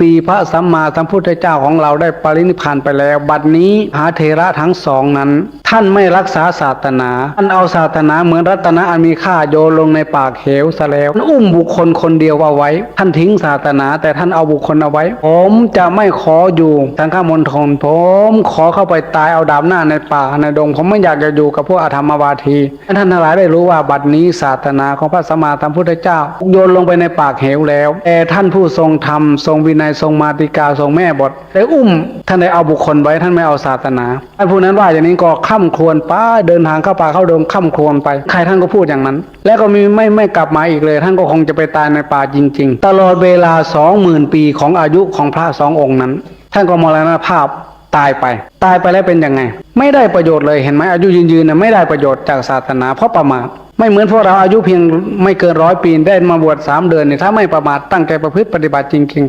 ปีพระสัมมาสัมพุทธเจ้าของเราได้ปรินิพานไปแล้ว บัดนี้หาเทระทั้งสองนั้น ท่านไม่รักษาศาสนาท่านเอาศาสนาเหมือนรัตนะอันมีค่าโยนลงในปากเหวซะแล้วท่านอุ้มบุคคลคนเดียวเอาไว้ ท่านทิ้งศาสนา แต่ท่านเอาบุคคลเอาไว้ ผมจะไม่ขออยู่ทางข้ามณฑลผมขอเข้าไปตายเอาดาบหน้าในป่าในดง ผมไม่อยากจะอยู่กับพวกอาธรรมวาทีท่านทั้งหลายได้รู้ว่าบัดนี้ศาสนาของพระสัมมาสัมพุทธเจ้า โยนลงไปในปากเหวแล้วแต่ท่านผู้ทรงธรรมทรงวินัยทรงมาติกาทรงแม่บทได้อุ้ม ท่านได้เอาบุคคลไว้ท่านไม่เอาศาสนาท่านผู้นั้นว่าอย่างนี้ก็ข้ามครวนป้าเดินทางเข้าป่าเข้าดงข้ามครวนไป ใครท่านก็พูดอย่างนั้น แล้วก็มีไม่ไม่กลับมาอีกเลย ท่านก็คงจะไปตายในป่าจริง ๆ ตลอดเวลาสองหมื่นปีของอายุของพระสององค์นั้น ท่านก็มรณภาพตายไป ตายไปแล้วเป็นยังไง ไม่ได้ประโยชน์เลยเห็นไหมอายุยืนๆนะไม่ได้ประโยชน์จากศาสนาเพราะประมาทไม่เหมือนพวกเราอายุเพียงไม่เกินร้อยปีได้มาบวชสามเดือนเนี่ยถ้าไม่ประมาทตั้งใจประพฤติปฏิบัติจริง ๆ